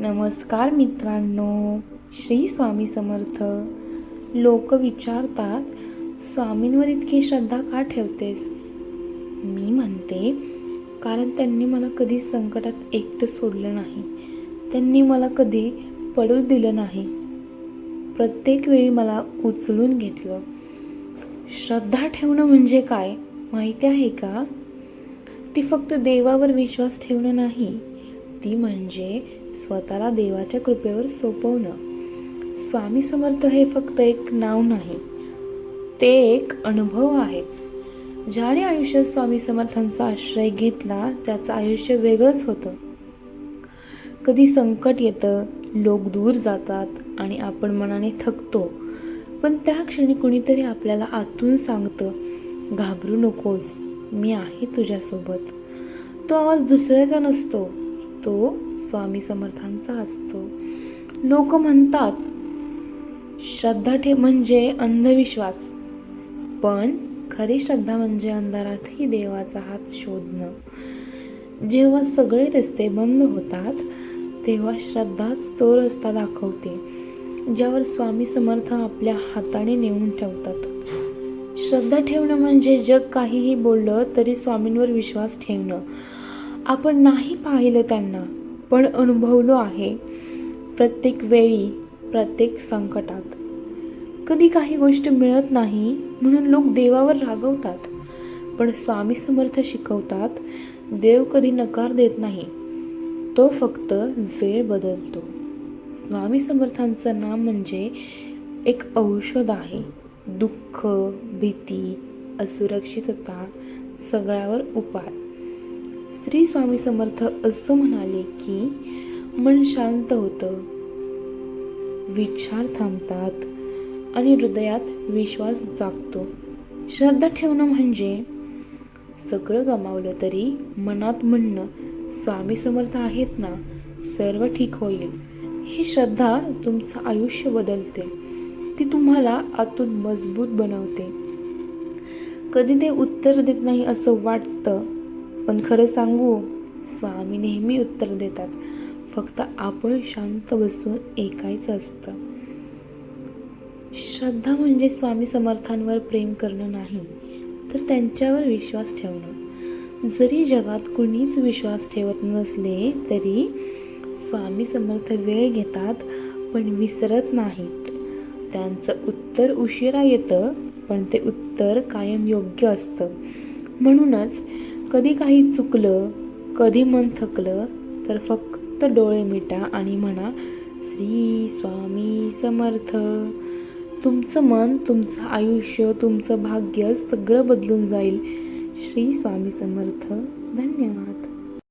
नमस्कार मित्रांनो श्री स्वामी समर्थ. लोक विचारतात स्वामींवर इतकी श्रद्धा का ठेवतेस? मी म्हणते कारण त्यांनी मला कधी संकटात एकटं सोडलं नाही. त्यांनी मला कधी पडू दिलं नाही. प्रत्येक वेळी मला उचलून घेतलं. श्रद्धा ठेवणं म्हणजे काय? माहिती आहे का? ती फक्त देवावर विश्वास ठेवणं नाही. ती म्हणजे स्वतःला देवाच्या कृपेवर सोपवणं. स्वामी समर्थ हे फक्त एक नाव नाही ते एक अनुभव आहेत ज्याने आयुष्यात स्वामी समर्थांचा आश्रय घेतला त्याचं आयुष्य वेगळंच होतं. कधी संकट येतं लोक दूर जातात आणि आपण मनाने थकतो पण त्या क्षणी कुणीतरी आपल्याला आतून सांगतं घाबरू नकोस मी आहे तुझ्यासोबत. तो आवाज दुसऱ्याचा नसतो तो स्वामी समर्थांचा असतो. लोक म्हणतात श्रद्धा ठे म्हणजे अंधविश्वास. पण खरी श्रद्धा म्हणजे अंधारातही देवाचा हात शोधणं. जेव्हा सगळे रस्ते बंद होतात तेव्हा श्रद्धाच तो रस्ता दाखवते ज्यावर स्वामी समर्थ आपल्या हाताने नेऊन ठेवतात. श्रद्धा ठेवणं म्हणजे जग काहीही बोललं तरी स्वामींवर विश्वास ठेवणं. आपण नाही पाहिलं त्यांना पण अनुभवलो आहे प्रत्येक वेळी प्रत्येक संकटात. कधी काही गोष्ट मिळत नाही म्हणून लोक देवावर रागवतात. पण स्वामी समर्थ शिकवतात देव कधी नकार देत नाही तो फक्त वेळ बदलतो. स्वामी समर्थांचं नाम म्हणजे एक औषध आहे. दुःख भीती असुरक्षितता सगळ्यावर उपाय. श्री स्वामी समर्थ असं म्हणाले की मन शांत होतं. विचार थांबतात आणि हृदयात विश्वास जागतो. श्रद्धा ठेवणं म्हणजे सगळं गमावलं तरी मनात म्हणणं स्वामी समर्थ आहेत ना सर्व ठीक होईल. ही श्रद्धा तुमचं आयुष्य बदलते. ती तुम्हाला आतून मजबूत बनवते. कधी ते उत्तर देत नाही असं वाटतं पण खरं सांगू? स्वामी नेहमी उत्तर देतात. फक्त आपण शांत बसून ऐकायचं असतं. श्रद्धा म्हणजे स्वामी समर्थांवर प्रेम करणं नाही तर त्यांच्यावर विश्वास ठेवणं. जरी जगात कुणीच विश्वास ठेवत नसले तरी स्वामी समर्थ वेळ घेतात पण विसरत नाहीत. त्यांचं उत्तर उशिरा येतं पण ते उत्तर कायम योग्य असतं. म्हणूनच कधी काही चुकलं कधी मन थकलं तर फक्त डोळे मिटा आणि म्हणा श्री स्वामी समर्थ तुमचं मन तुमचं आयुष्य तुमचं भाग्य सगळं बदलून जाईल. श्री स्वामी समर्थ धन्यवाद.